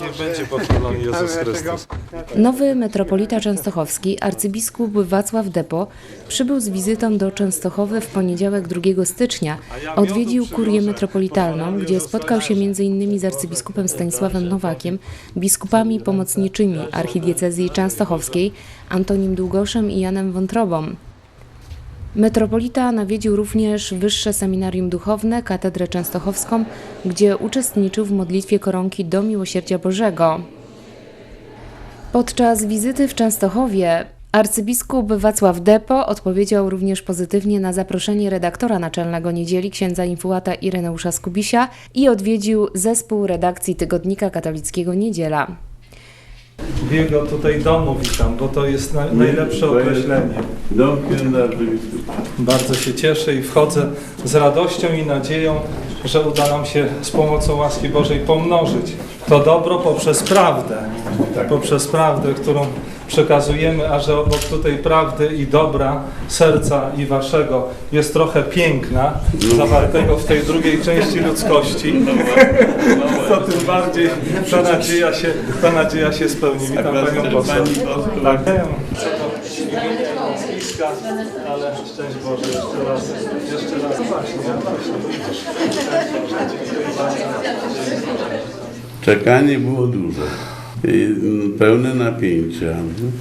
Niech będzie pochwalony Jezus Chrystus. Nowy metropolita częstochowski, arcybiskup Wacław Depo, przybył z wizytą do Częstochowy w poniedziałek 2 stycznia. Odwiedził kurię metropolitalną, gdzie spotkał się m.in. z arcybiskupem Stanisławem Nowakiem, biskupami pomocniczymi archidiecezji częstochowskiej Antonim Długoszem i Janem Wątrobą. Metropolita nawiedził również Wyższe Seminarium Duchowne, Katedrę Częstochowską, gdzie uczestniczył w modlitwie koronki do Miłosierdzia Bożego. Podczas wizyty w Częstochowie arcybiskup Wacław Depo odpowiedział również pozytywnie na zaproszenie redaktora naczelnego niedzieli księdza infułata Ireneusza Skubisia i odwiedził zespół redakcji tygodnika katolickiego Niedziela. W jego tutaj domu witam, bo to jest na, najlepsze określenie. Dom arcybiskupa. Bardzo się cieszę i wchodzę z radością i nadzieją, że uda nam się z pomocą łaski Bożej pomnożyć to dobro poprzez prawdę. Poprzez prawdę, którą przekazujemy, a że obok tutaj prawdy i dobra serca i waszego jest trochę piękna, zawartego w tej drugiej części ludzkości, to tym bardziej ta nadzieja się, ta nadzieja się spełni. Witam Panią poseł. Tak, ale szczęść Boże, jeszcze raz, jeszcze raz. No właśnie, właśnie. Czekanie było duże. Mm, pełne napięcia.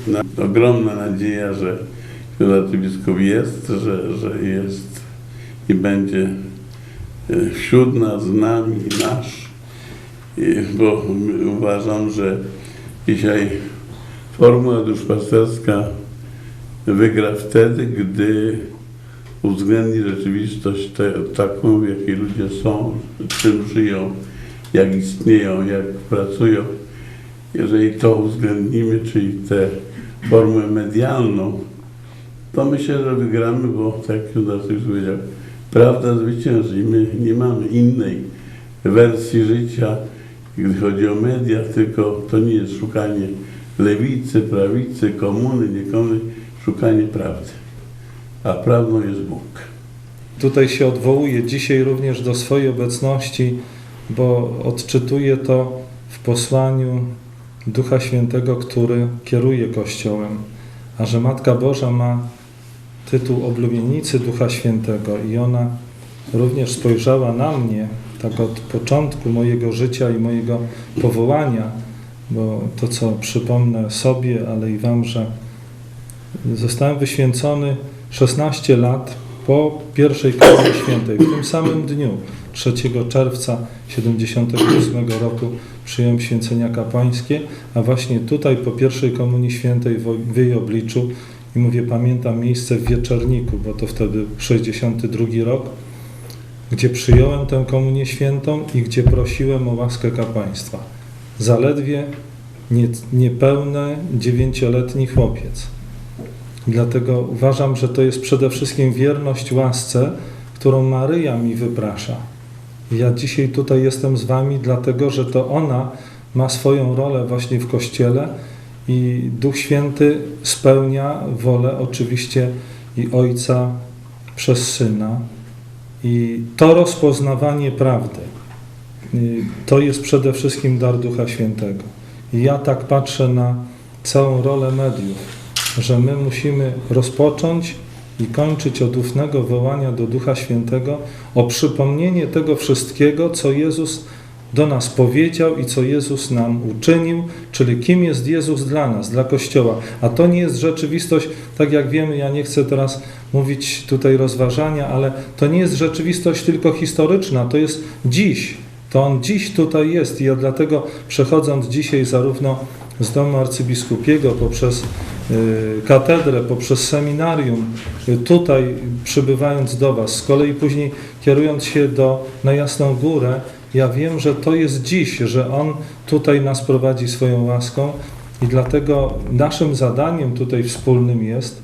Na, ogromna nadzieja, że arcybiskup jest, że, że jest i będzie e, wśród nas, z nami, nasz. I, bo uważam, że dzisiaj formuła duszpasterska wygra wtedy, gdy uwzględni rzeczywistość te, taką, w jakiej ludzie są, czym żyją, jak istnieją, jak pracują. Jeżeli to uwzględnimy, czyli tę formę medialną, to myślę, że wygramy, bo tak Judasz powiedział, prawda zwycięży my nie mamy innej wersji życia, gdy chodzi o media, tylko to nie jest szukanie lewicy, prawicy, komuny, nie komuny, szukanie prawdy. A prawdą jest Bóg. Tutaj się odwołuję dzisiaj również do swojej obecności, bo odczytuję to w posłaniu Ducha Świętego, który kieruje Kościołem, a że Matka Boża ma tytuł oblubienicy Ducha Świętego i ona również spojrzała na mnie tak od początku mojego życia i mojego powołania, bo to co przypomnę sobie, ale i Wam, że zostałem wyświęcony 16 lat po pierwszej Komunii Świętej. W tym samym dniu, 3 czerwca 78 roku przyjąłem święcenia kapłańskie, a właśnie tutaj po pierwszej Komunii Świętej w jej obliczu i mówię, pamiętam miejsce w Wieczorniku, bo to wtedy 62 rok, gdzie przyjąłem tę Komunię Świętą i gdzie prosiłem o łaskę kapłaństwa. Zaledwie nie, niepełny dziewięcioletni chłopiec. Dlatego uważam, że to jest przede wszystkim wierność łasce, którą Maryja mi wyprasza. Ja dzisiaj tutaj jestem z Wami, dlatego że to ona ma swoją rolę właśnie w Kościele i Duch Święty spełnia wolę oczywiście i Ojca przez Syna. I to rozpoznawanie prawdy y, to jest przede wszystkim dar Ducha Świętego. I ja tak patrzę na całą rolę mediów, że my musimy rozpocząć i kończyć od ufnego wołania do Ducha Świętego o przypomnienie tego wszystkiego, co Jezus do nas powiedział i co Jezus nam uczynił, czyli kim jest Jezus dla nas, dla Kościoła. A to nie jest rzeczywistość, tak jak wiemy, ja nie chcę teraz mówić tutaj rozważania, ale to nie jest rzeczywistość tylko historyczna, to jest dziś. To On dziś tutaj jest i ja dlatego przechodząc dzisiaj zarówno z domu arcybiskupiego poprzez katedrę, poprzez seminarium, y, tutaj przybywając do Was, z kolei później kierując się do, na Jasną Górę, ja wiem, że to jest dziś, że On tutaj nas prowadzi swoją łaską i dlatego naszym zadaniem tutaj wspólnym jest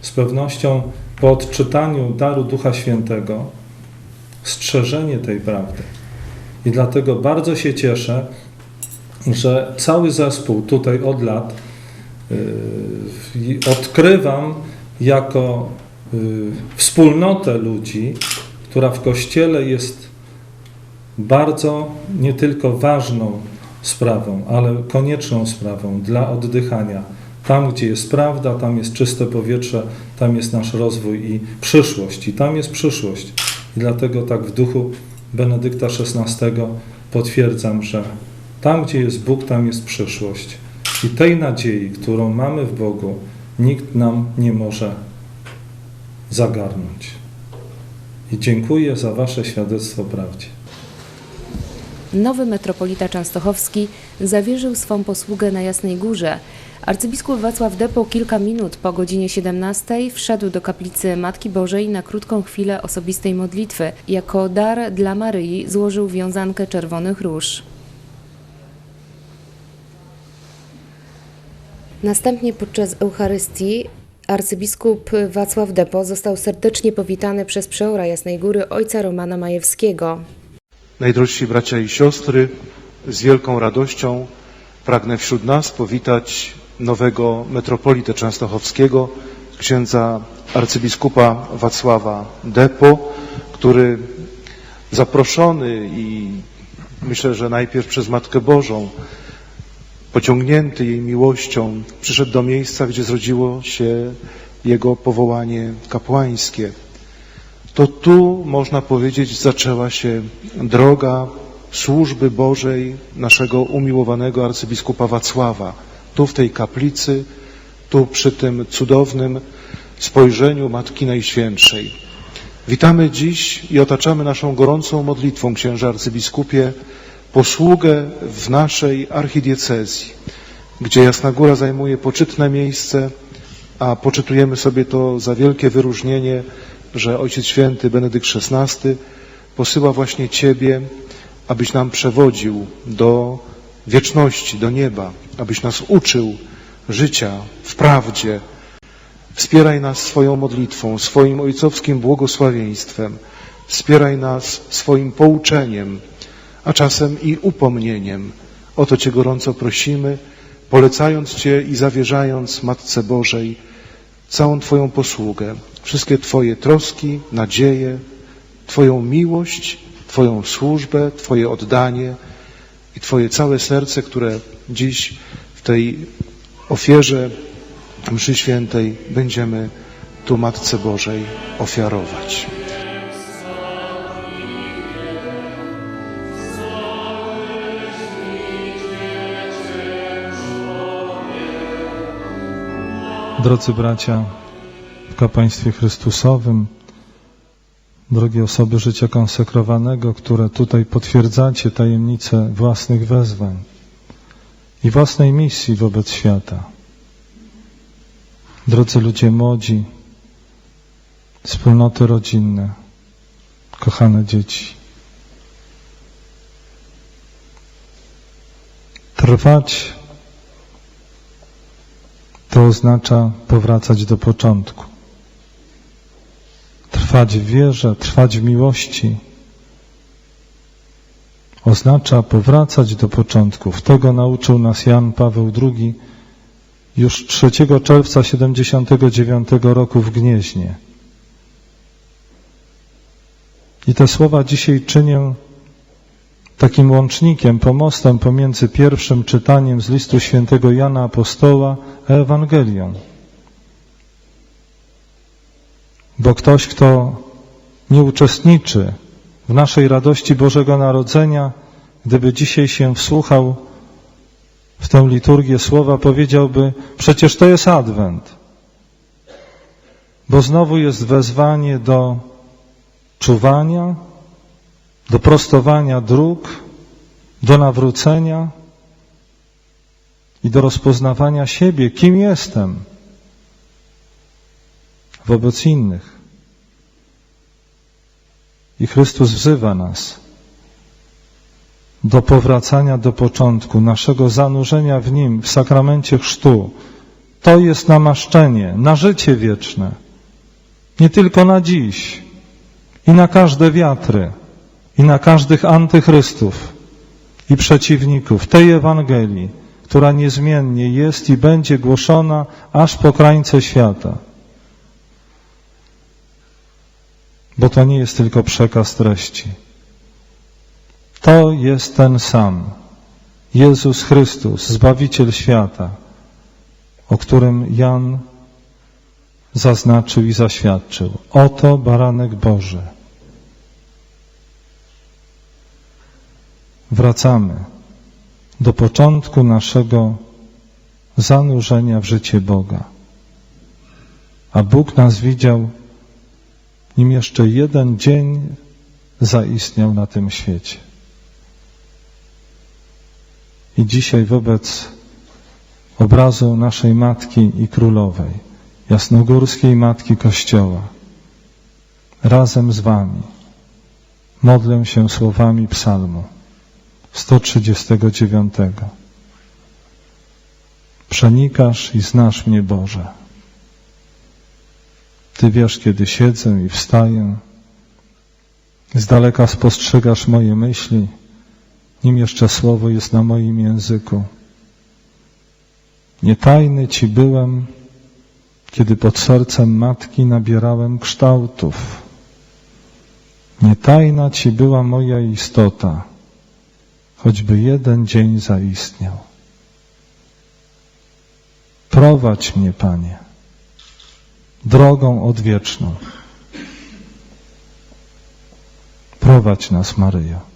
z pewnością po odczytaniu daru Ducha Świętego strzeżenie tej prawdy. I dlatego bardzo się cieszę, że cały zespół tutaj od lat odkrywam jako yy, wspólnotę ludzi, która w Kościele jest bardzo nie tylko ważną sprawą, ale konieczną sprawą dla oddychania. Tam, gdzie jest prawda, tam jest czyste powietrze, tam jest nasz rozwój i przyszłość. I tam jest przyszłość. I dlatego tak w duchu Benedykta XVI potwierdzam, że tam, gdzie jest Bóg, tam jest przyszłość. I tej nadziei, którą mamy w Bogu, nikt nam nie może zagarnąć. I dziękuję za Wasze świadectwo prawdzie. Nowy metropolita częstochowski zawierzył swą posługę na Jasnej Górze. Arcybiskup Wacław Depo kilka minut po godzinie 17 wszedł do kaplicy Matki Bożej na krótką chwilę osobistej modlitwy. Jako dar dla Maryi złożył wiązankę czerwonych róż. Następnie podczas Eucharystii arcybiskup Wacław Depo został serdecznie powitany przez przeora Jasnej Góry ojca Romana Majewskiego. Najdrożsi bracia i siostry, z wielką radością pragnę wśród nas powitać nowego metropolitę częstochowskiego, księdza arcybiskupa Wacława Depo, który zaproszony i myślę, że najpierw przez Matkę Bożą, pociągnięty jej miłością, przyszedł do miejsca, gdzie zrodziło się jego powołanie kapłańskie to tu, można powiedzieć, zaczęła się droga służby Bożej naszego umiłowanego arcybiskupa Wacława. Tu w tej kaplicy, tu przy tym cudownym spojrzeniu Matki Najświętszej. Witamy dziś i otaczamy naszą gorącą modlitwą, księże arcybiskupie, posługę w naszej archidiecezji, gdzie Jasna Góra zajmuje poczytne miejsce, a poczytujemy sobie to za wielkie wyróżnienie że Ojciec Święty Benedykt XVI posyła właśnie Ciebie, abyś nam przewodził do wieczności, do nieba, abyś nas uczył życia w prawdzie. Wspieraj nas swoją modlitwą, swoim ojcowskim błogosławieństwem. Wspieraj nas swoim pouczeniem, a czasem i upomnieniem. O to Cię gorąco prosimy, polecając Cię i zawierzając Matce Bożej całą Twoją posługę, wszystkie Twoje troski, nadzieje, Twoją miłość, Twoją służbę, Twoje oddanie i Twoje całe serce, które dziś w tej ofierze mszy świętej będziemy tu Matce Bożej ofiarować. Drodzy bracia w kapłaństwie Chrystusowym, drogie osoby życia konsekrowanego, które tutaj potwierdzacie tajemnicę własnych wezwań i własnej misji wobec świata. Drodzy ludzie młodzi, wspólnoty rodzinne, kochane dzieci. Trwać to oznacza powracać do początku. Trwać w wierze, trwać w miłości. Oznacza powracać do początków. Tego nauczył nas Jan Paweł II już 3 czerwca 79 roku w Gnieźnie. I te słowa dzisiaj czynię takim łącznikiem, pomostem pomiędzy pierwszym czytaniem z listu świętego Jana Apostoła a Ewangelią. Bo ktoś, kto nie uczestniczy w naszej radości Bożego Narodzenia, gdyby dzisiaj się wsłuchał w tę liturgię słowa, powiedziałby, przecież to jest Adwent. Bo znowu jest wezwanie do czuwania, do prostowania dróg, do nawrócenia i do rozpoznawania siebie, kim jestem wobec innych. I Chrystus wzywa nas do powracania do początku, naszego zanurzenia w Nim, w sakramencie chrztu. To jest namaszczenie na życie wieczne. Nie tylko na dziś i na każde wiatry i na każdych antychrystów i przeciwników tej Ewangelii, która niezmiennie jest i będzie głoszona aż po krańce świata. Bo to nie jest tylko przekaz treści. To jest ten sam. Jezus Chrystus, Zbawiciel świata, o którym Jan zaznaczył i zaświadczył. Oto baranek Boży. Wracamy do początku naszego zanurzenia w życie Boga. A Bóg nas widział, nim jeszcze jeden dzień zaistniał na tym świecie. I dzisiaj wobec obrazu naszej Matki i Królowej, jasnogórskiej Matki Kościoła, razem z Wami modlę się słowami psalmu 139. Przenikasz i znasz mnie, Boże. Ty wiesz, kiedy siedzę i wstaję. Z daleka spostrzegasz moje myśli, nim jeszcze słowo jest na moim języku. Nietajny Ci byłem, kiedy pod sercem matki nabierałem kształtów. Nietajna Ci była moja istota, choćby jeden dzień zaistniał. Prowadź mnie, Panie, drogą odwieczną. Prowadź nas, Maryjo.